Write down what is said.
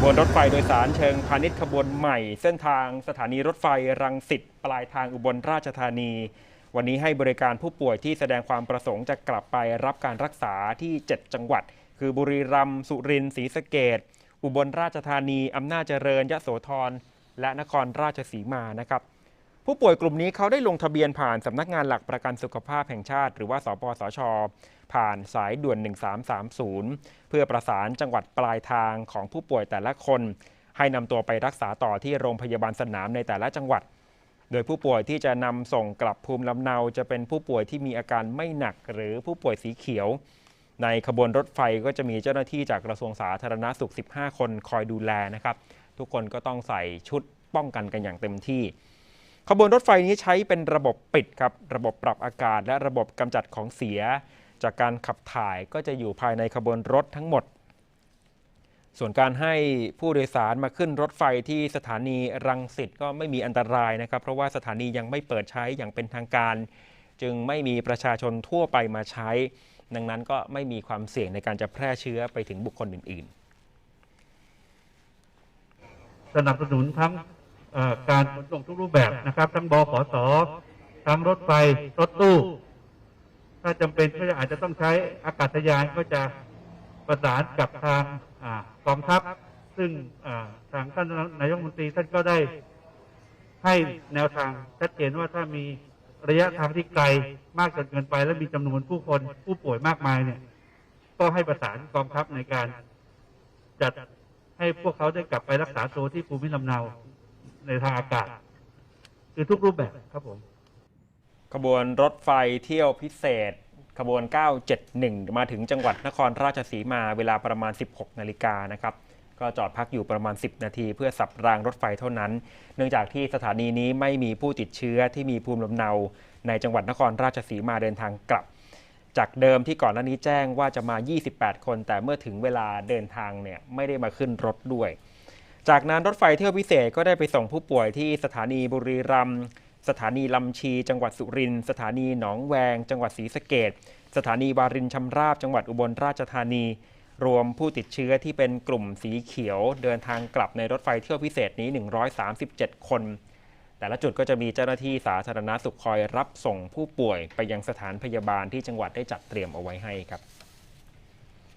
ขบวนรถไฟโดยสารเชิงพาณิชย์ขบวนใหม่ เส้นทางสถานีรถไฟรังสิตปลายทางอุบลราชธานี วันนี้ให้บริการผู้ป่วยที่แสดงความประสงค์จะกลับไปรับการรักษาที่ 7 จังหวัด คือบุรีรัมย์สุรินทร์ศรีสะเกดอุบลราชธานี อำนาจเจริญยะโสธรและนครราชสีมานะครับ ผู้ป่วยกลุ่มนี้เขาได้ลงทะเบียนผ่านสำนักงานหลักประกันสุขภาพแห่งชาติ หรือว่าสปสช ผ่านสายด่วน 1330 เพื่อประสานจังหวัดปลายทางของผู้ป่วยแต่ละคน ให้นำตัวไปรักษาต่อที่โรงพยาบาลสนามในแต่ละจังหวัด โดยผู้ป่วยที่จะนำส่งกลับภูมิลำเนาจะเป็นผู้ป่วยที่มีอาการไม่หนักหรือผู้ป่วยสีเขียว ในขบวนรถไฟก็จะมีเจ้าหน้าที่จากกระทรวงสาธารณาสุข 15 คนคอยดูแลนะครับ ทุกคนก็ต้องใส่ชุดป้องกันกันอย่างเต็มที่ ขบวนรถไฟนี้ใช้เป็นระบบปิดครับ ระบบปรับอากาศ และระบบกำจัดของเสีย จากการขับถ่ายก็จะอยู่ภายในขบวนรถทั้งหมด ส่วนการให้ผู้โดยสารมาขึ้นรถไฟที่สถานีรังสิตก็ไม่มีอันตรายนะครับ เพราะว่าสถานียังไม่เปิดใช้อย่างเป็นทางการ จึงไม่มีประชาชนทั่วไปมาใช้ ดังนั้นก็ไม่มีความเสี่ยงในการจะแพร่เชื้อไปถึงบุคคลอื่น ๆ สนับสนุนทั้ง การขนส่งทุกรูปแบบนะครับ ทั้งบขสทั้งรถไฟรถตู้ ถ้าจำเป็นก็จะอาจจะต้องใช้อากาศยานก็จะประสานกับทางกองทัพ ซึ่งทางท่านนายกรัฐมนตรีท่านก็ได้ให้แนวทางชัดเจนว่าถ้ามีระยะทางที่ไกลมากจนเกินไป และมีจำนวนผู้คนผู้ป่วยมากมายเนี่ย ก็ให้ประสานกองทัพในการจัดให้พวกเขาได้กลับไปรักษาตัวที่ภูมิลำเนา ในทางอากาศ คือทุกรูปแบบครับผม ขบวนรถไฟเที่ยวพิเศษ ขบวน 971 มาถึงจังหวัดนครราชสีมาเวลาประมาณ 16 นาฬิกานะครับ ก็จอดพักอยู่ประมาณ 10 นาที เพื่อสับรางรถไฟเท่านั้น เนื่องจากที่สถานีนี้ไม่มีผู้ติดเชื้อที่มีภูมิลำเนา ในจังหวัดนครราชสีมาเดินทางกลับจากเดิมที่ก่อนหน้านี้แจ้งว่าจะมา 28 คน แต่เมื่อถึงเวลาเดินทางเนี่ยไม่ได้มาขึ้นรถด้วย จากนั้นรถไฟเที่ยวพิเศษก็ได้ไปส่งผู้ป่วยที่สถานีบุรีรัมย์สถานีลำชี จังหวัดสุรินทร์สถานีหนองแวง จังหวัดศรีสะเกดสถานีวารินชำราบ จังหวัดอุบลราชธานี รวมผู้ติดเชื้อที่เป็นกลุ่มสีเขียว เดินทางกลับในรถไฟเที่ยวพิเศษนี้ 137 คน แต่ละจุดก็จะมีเจ้าหน้าที่สาธารณสุขคอยรับส่งผู้ป่วยไปยังสถานพยาบาลที่จังหวัดได้จัดเตรียมเอาไว้ให้ครับ